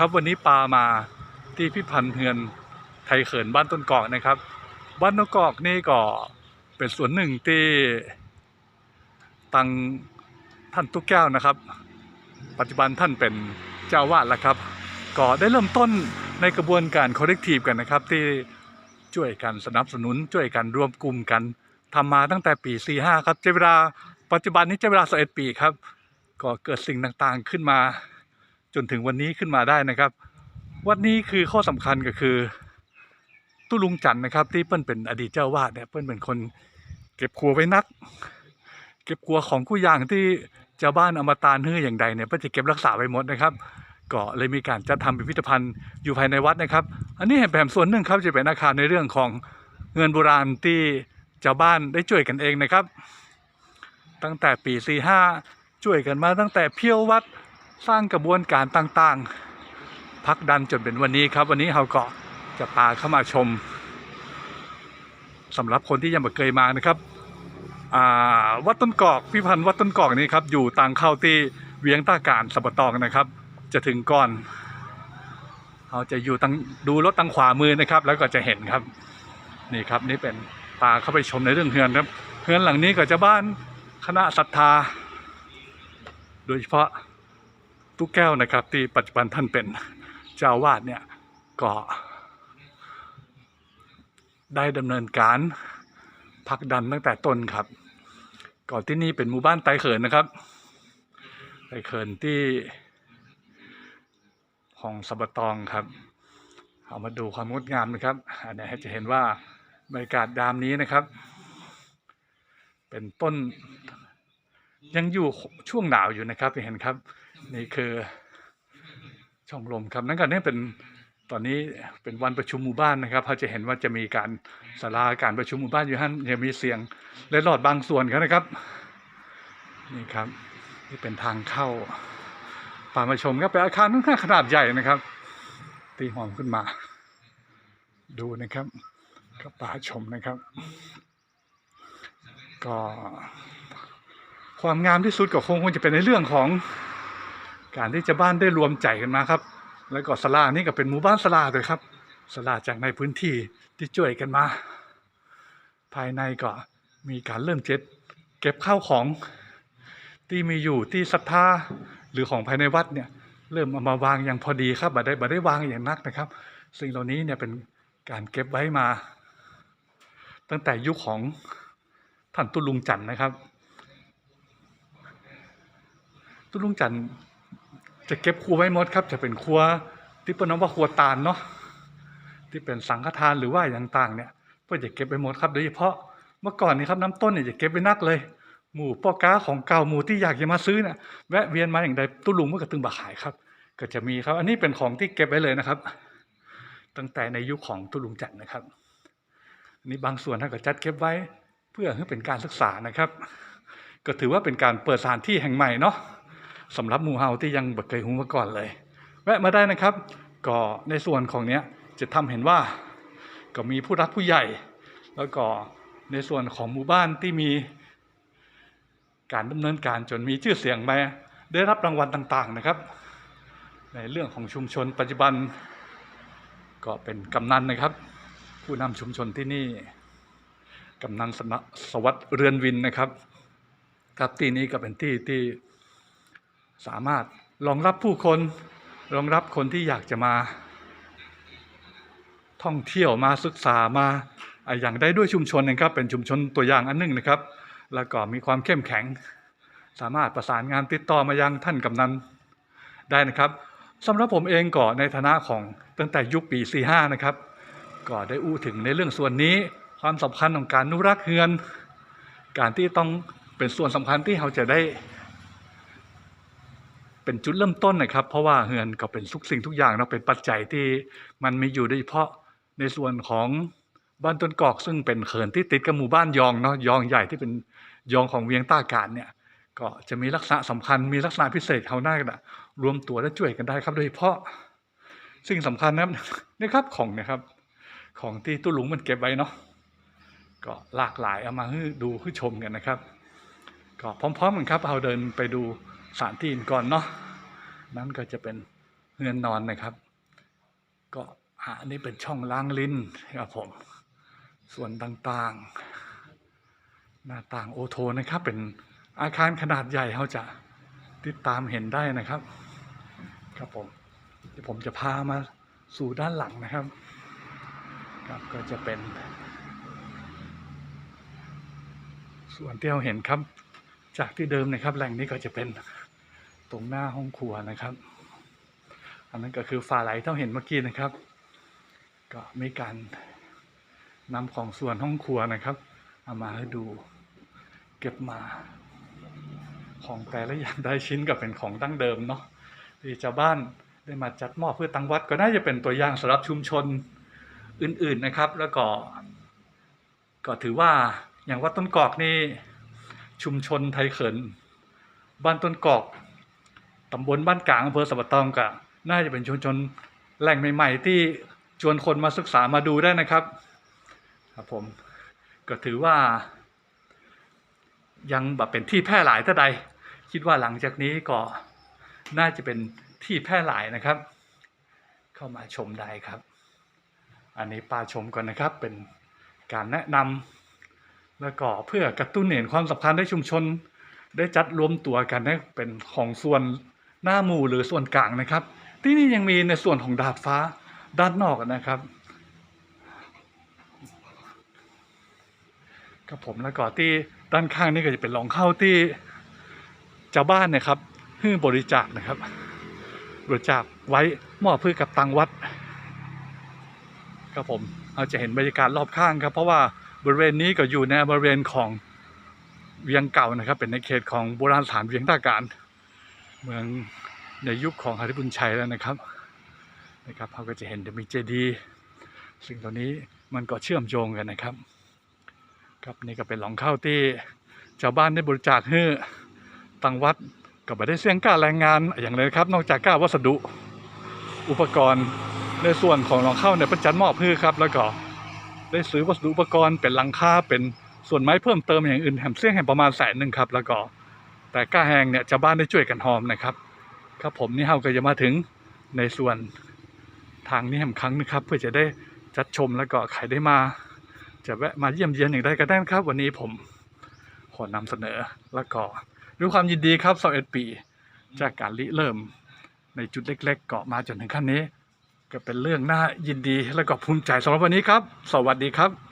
ครับวันนี้ปลามาที่พิพันธ์เฮือนไทยเขินบ้านต้นกอกนะครับ บ้านต้นกอกนี่ก็เป็นส่วนหนึ่งที่ตังท่านตุ๊กแก้วนะครับ ปัจจุบันท่านเป็นเจ้าวาดแล้วครับก็ได้เริ่มต้นในกระบวนการ collective กันนะครับ ที่ช่วยกันสนับสนุนช่วยกันรวมกลุ่มกันทำมาตั้งแต่ปี 45 ครับใช้เวลาปัจจุบันนี้ใช้เวลา11ปีครับ ก็เกิดสิ่งต่างๆขึ้นมา จนถึงวันนี้ขึ้นมาได้นะครับ วันนี้คือข้อสำคัญก็คือตุลุงจันนะครับ ที่เปิ้นเป็นอดีตเจ้าวาดเนี่ยเปิ้นเป็นคนเก็บครัวไว้นัก เก็บครัวของกู้อย่างที่ชาวบ้านอมาตานเฮืออย่างใดเนี่ยเปิ้นจะเก็บรักษาไว้หมดนะครับก็เลยมีการจัดทำพิพิธภัณฑ์อยู่ภายในวัดนะครับ อันนี้เห็นแผมส่วนหนึ่งครับจะเป็นอาคารในเรื่องของเงินโบราณที่ชาวบ้านได้ช่วยกันเองนะครับ ตั้งแต่ปี 45 ช่วยกันมาตั้งแต่เพียววัด สร้างกระบวนการต่างๆพักดันจนเป็นวันนี้ครับ วันนี้เราก็จะพาเข้ามาชมสำหรับคนที่ยังไม่เคยมานะครับวัดต้นกอกพิพันธ์วัดต้นกอกนี่ครับอยู่ต่างเข้าที่เวียงตาการสับตองนะครับ จะถึงก่อนเราจะอยู่ตั้งดูรถตั้งขวามือนะครับ แล้วก็จะเห็นครับ นี่ครับนี่เป็นตาเข้าไปชมในเรื่องเฮือนครับเฮือนหลังนี้ก็จะบ้านคณะศรัทธา โดยเฉพาะ ตุ๊กแก้วนะครับ ที่ปัจจุบันท่านเป็นเจ้าวาดเนี่ยก็ได้ดำเนินการผลักดันตั้งแต่ต้นครับ ก่อนที่นี่เป็นหมู่บ้านไตเขินนะครับไตเขินที่ของสะบตองครับ เอามาดูความงดงามนะครับอันนี้จะเห็นว่าบรรยากาศดามนี้นะครับ เป็นต้นยังอยู่ช่วงหนาวอยู่นะครับเห็นครับ นี่คือช่องลมครับนั่นก็เนี่ยเป็นตอนนี้เป็นวันประชุมหมู่บ้านนะครับเขาจะเห็นว่าจะมีการศาลาการประชุมหมู่บ้านอยู่ท่านยังมีเสียงเล็ดลอดบางส่วนครับนะครับนี่ครับนี่เป็นทางเข้าป่ามาชมครับเป็นอาคารค่อนข้างขนาดใหญ่นะครับ ตีหอมขึ้นมา ดูนะครับก็ป่าชมนะครับ ก็ความงามที่สุดก็คงคงจะเป็นในเรื่องของ การที่จะบ้านได้รวมใจกันมาครับ แล้วก็สลานี่ก็เป็นหมู่บ้านสลาเลยครับสลาจากในพื้นที่ที่ช่วยกันมา ภายในก็มีการเริ่มเจ็ดเก็บข้าวของที่มีอยู่ที่ศรัทธาหรือของภายในวัดเนี่ยเริ่มเอามาวางอย่างพอดีครับบัได้บัได้วางอย่างนักนะครับ สิ่งเหล่านี้เนี่ยเป็นการเก็บไว้มา ตั้งแต่ยุคของท่านตุลุงจันทร์นะครับ ตุลุงจันทร์ จะเก็บครัวไว้หมดครับ จะเป็นครัวที่เปิ้ลน้องว่าครัวตาลเนาะที่เป็นสังฆทานหรือว่าอย่างต่างเนี่ยเพื่อจะเก็บไว้หมดครับโดยเฉพาะเมื่อก่อนนี้ครับน้ำต้นเนี่ยจะเก็บไว้นักเลย หมู่พ่อค้าของเก่าหมู่ที่อยากจะมาซื้อเนี่ยแวะเวียนมาอย่างใดตุลุงเมันก็ตึงบาขายครับ ก็จะมีครับ อันนี้เป็นของที่เก็บไว้เลยนะครับ ตั้งแต่ในยุคของตุลุงจันนะครับอันนี้บางส่วนท่านก็จัดเก็บไว้เพื่อให้เป็นการศึกษานะครับ ก็ถือว่าเป็นการเปิดสถานที่แห่งใหม่เนาะ สำหรับหมู่เฮาที่ยังบ่เคยหูมาก่อนเลย แวะมาได้นะครับ ก็ในส่วนของเนี้ยจะทำเห็นว่าก็มีผู้รักผู้ใหญ่ แล้วก็ในส่วนของหมู่บ้านที่มีการดำเนินการจนมีชื่อเสียงมาได้รับรางวัลต่างๆนะครับ ในเรื่องของชุมชนปัจจุบันก็เป็นกำนันนะครับ ผู้นำชุมชนที่นี่กำนันสนะสวัสดิ์เรือนวินนะครับครับที่นี้ก็เป็นที่ที่ สามารถรองรับผู้คนรองรับคนที่อยากจะมา ท่องเที่ยวมาศึกษามาอย่างได้ด้วยชุมชนนะครับ เป็นชุมชนตัวอย่างอันหนึงนะครับ แล้วก็มีความเข้มแข็ง สามารถประสานงานติดต่อมายังท่านกำนันได้นะครับสำหรับผมเองก็ในฐานะของตั้งแต่ยุคปี45นะครับก็ได้อู้ถึงในเรื่องส่วนนี้ความสำคัญของการอนุรักษ์เฮือน การที่ต้องเป็นส่วนสำคัญที่เราจะได้ เป็นจุดเริ่มต้นนะครับ เพราะว่าเฮือนก็เป็นทุกสิ่งทุกอย่างเนาะเป็นปัจจัยที่มันมีอยู่โดยเฉพาะในส่วนของบ้านต้นกอกซึ่งเป็นเขินที่ติดกับหมู่บ้านยองเนาะยองใหญ่ที่เป็นยองของเวียงต้าการเนี่ยก็จะมีลักษณะสำคัญมีลักษณะพิเศษเขาหน้ากันอะรวมตัวและช่วยกันได้ครับ โดยเฉพาะสิ่งสำคัญนะครับนี่ครับของเนะครับ ของที่ตู้หลุงมันเก็บไว้เนาะก็หลากหลายเอามาให้ดูให้ชมกันนะครับ ก็พร้อมๆกันครับเราเดินไปดู สถานที่อื่นก่อนเนาะนั่นก็จะเป็นเฮือนนอนนะครับ ก็อันนี้เป็นช่องล้างลิ้นครับผม ส่วนต่างๆ หน้าต่างโอโทนนะครับ เป็นอาคารขนาดใหญ่เขาจะติดตามเห็นได้นะครับ ครับผมเดี๋ยวผมจะพามาสู่ด้านหลังนะครับ ครับก็จะเป็น ส่วนที่เราเห็นครับ จากที่เดิมนะครับ แหล่งนี้ก็จะเป็น ตรงหน้าห้องครัวนะครับ อันนั้นก็คือฝาไหลที่เราเห็นเมื่อกี้นะครับ ก็มีการนำของส่วนห้องครัวนะครับเอามาให้ดูเก็บมา ของแต่ละอย่างได้ชิ้นก็เป็นของดั้งเดิมเนาะที่ชาวบ้านได้มาจัดมอบเพื่อตั้งวัดก็น่าจะเป็นตัวอย่างสำหรับชุมชนอื่นๆนะครับ แล้วก็ ก็ถือว่าอย่างวัดต้นกอกนี่ชุมชนไทยเขินบ้านต้นกอกำบลบ้านกลางอำเภอสับปะตองก็น่าจะเป็นชุมชนแหล่งใหม่ๆ ที่ชวนคนมาศึกษามาดูได้นะครับ ครับผมก็ถือว่า ยังแบบเป็นที่แพร่หลายเท่าใด คิดว่าหลังจากนี้ก็น่าจะเป็นที่แพร่หลายนะครับ เข้ามาชมได้ครับ อันนี้ปาชมก่อนนะครับเป็นการแนะนำแล้วก็เพื่อกระตุ้นเห็นความสำคัญให้ชุมชน ได้จัดรวมตัวกันนะเป็นของส่วน หน้าหมู่หรือส่วนกลางนะครับ ที่นี่ยังมีในส่วนของดาดฟ้าด้านนอกนะครับครับผมแล้วก็ที่ด้านข้างนี่ก็จะเป็นรองเข้าที่ชาวบ้านนะครับให้บริจาคนะครับ บริจาคไว้มอบเพื่อกับตังวัดครับผมเราจะเห็นบรรยากาศรอบข้างครับ เพราะว่าบริเวณนี้ก็อยู่ในบริเวณของเวียงเก่านะครับ เป็นในเขตของโบราณสถานเวียงตาการ เมืองในยุคของหริบุญชัยแล้วนะครับนะครับเราก็จะเห็นจะมีเจดีย์ซึ่งตอนนี้มันก็เชื่อมโยงกันนะครับ ครับนี่ก็เป็นหลองข้าวที่ชาวบ้านได้บริจาคให้ตังวัดก็ไม่ได้เสี่ยงกล้าแรงงานอย่างเลยครับ นอกจากกล้าวัสดุอุปกรณ์ในส่วนของหลองข้าวเนี่ยป็นจัดมอบพื่อครับ แล้วก็ได้ซื้อวัสดุอุปกรณ์เป็นหลังคาเป็นส่วนไม้เพิ่มเติมอย่างอื่นแหมเสี่ยงแห่งประมาณแสนหนึ่งครับ แล้วก็ แต่ก้าแหงเนี่ยชาวบ้านได้ช่วยกันหอมนะครับ ครับผมนี่เฮาก็จะมาถึงในส่วนทางนี้แห่งครั้งนะครับ เพื่อจะได้จัดชมแล้วก็ใครได้มา จะแวะมาเยี่ยมเยียนอย่างไรก็ได้นะครับ วันนี้ผมขอนำเสนอแล้วก็ด้วยความยินดีครับ21ปี จากการริเริ่มในจุดเล็ก ๆ เกาะมาจนถึงขั้นนี้ ก็เป็นเรื่องน่ายินดีและก็ภูมิใจสำหรับวันนี้ครับ สวัสดีครับ